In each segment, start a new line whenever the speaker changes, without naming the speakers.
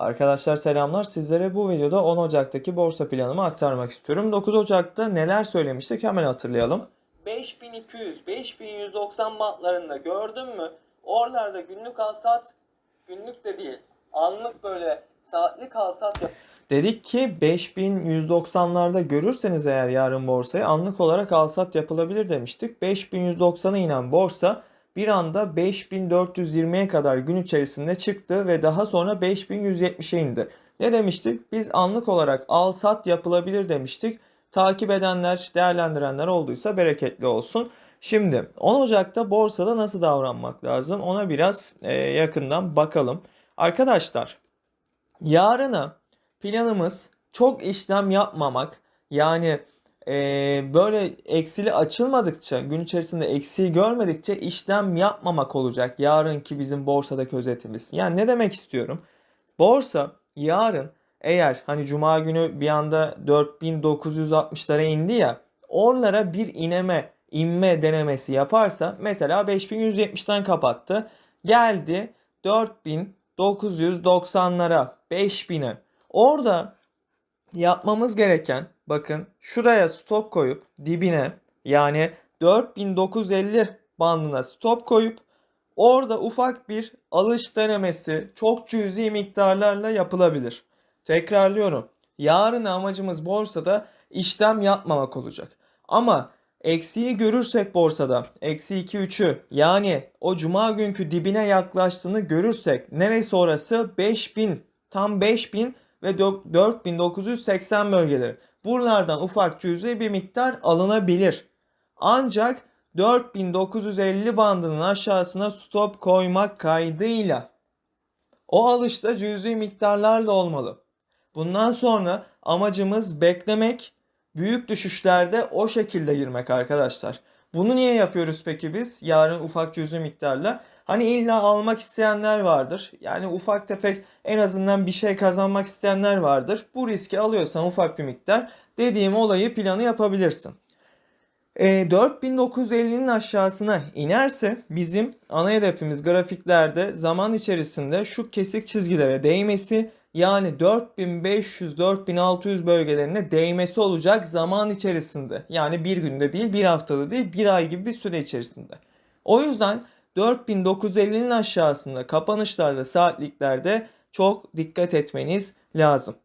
Arkadaşlar selamlar. Sizlere bu videoda 10 Ocak'taki borsa planımı aktarmak istiyorum. 9 Ocak'ta neler söylemiştik hemen hatırlayalım.
5200, 5190 bantlarında gördün mü? Oralarda günlük alsat, günlük de değil, anlık böyle saatlik alsat yap-
Dedik ki 5190'larda görürseniz eğer yarın borsayı anlık olarak alsat yapılabilir demiştik. 5190'a inen borsa bir anda 5420'ye kadar gün içerisinde çıktı ve daha sonra 5170'e indi. Ne demiştik? Biz anlık olarak al sat yapılabilir demiştik. Takip edenler, değerlendirenler olduysa bereketli olsun. Şimdi 10 Ocak'ta borsada nasıl davranmak lazım? Ona biraz e, yakından bakalım. Arkadaşlar yarına planımız çok işlem yapmamak. Yani e, böyle eksili açılmadıkça, gün içerisinde eksiği görmedikçe işlem yapmamak olacak yarınki bizim borsadaki özetimiz. Yani ne demek istiyorum? Borsa yarın eğer hani cuma günü bir anda 4960'lara indi ya oralara bir ineme, inme denemesi yaparsa mesela 5170'ten kapattı. Geldi 4990'lara, 5000'e. Orada yapmamız gereken bakın şuraya stop koyup dibine yani 4950 bandına stop koyup orada ufak bir alış denemesi çok cüzi miktarlarla yapılabilir. Tekrarlıyorum. Yarın amacımız borsada işlem yapmamak olacak. Ama eksiği görürsek borsada eksi 2-3'ü yani o cuma günkü dibine yaklaştığını görürsek neresi orası 5000 tam 5000 ve 4980 bölgeleri. Buralardan ufak cüzi bir miktar alınabilir. Ancak 4950 bandının aşağısına stop koymak kaydıyla o alışta cüzi miktarlarla olmalı. Bundan sonra amacımız beklemek, büyük düşüşlerde o şekilde girmek arkadaşlar. Bunu niye yapıyoruz peki biz? Yarın ufak cüzi miktarla. Hani illa almak isteyenler vardır. Yani ufak tefek en azından bir şey kazanmak isteyenler vardır. Bu riski alıyorsan ufak bir miktar dediğim olayı planı yapabilirsin. E, 4950'nin aşağısına inerse bizim ana hedefimiz grafiklerde zaman içerisinde şu kesik çizgilere değmesi yani 4500-4600 bölgelerine değmesi olacak zaman içerisinde. Yani bir günde değil, bir haftada değil, bir ay gibi bir süre içerisinde. O yüzden 4950'nin aşağısında kapanışlarda, saatliklerde çok dikkat etmeniz lazım.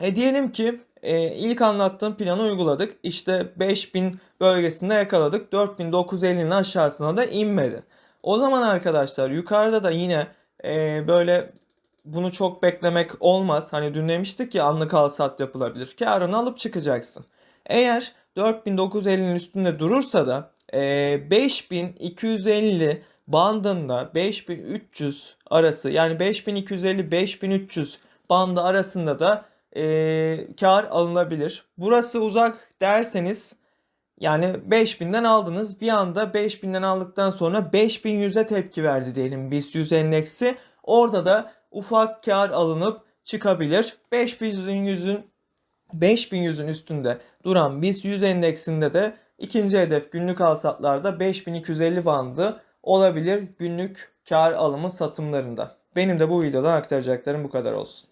E diyelim ki e, ilk anlattığım planı uyguladık. İşte 5000 bölgesinde yakaladık. 4950'nin aşağısına da inmedi. O zaman arkadaşlar yukarıda da yine e, böyle bunu çok beklemek olmaz. Hani dün demiştik ya anlık al sat yapılabilir. Karını alıp çıkacaksın. Eğer 4950'nin üstünde durursa da e, 5250 bandında 5300 arası yani 5250-5300 bandı arasında da e, kar alınabilir. Burası uzak derseniz yani 5000'den aldınız bir anda 5000'den aldıktan sonra 5100'e tepki verdi diyelim BIST 100 endeksi. Orada da ufak kar alınıp çıkabilir. 5100'ün 5100'ün üstünde duran BIST 100 endeksinde de ikinci hedef günlük alsatlarda 5250 bandı olabilir günlük kar alımı satımlarında. Benim de bu videoda aktaracaklarım bu kadar olsun.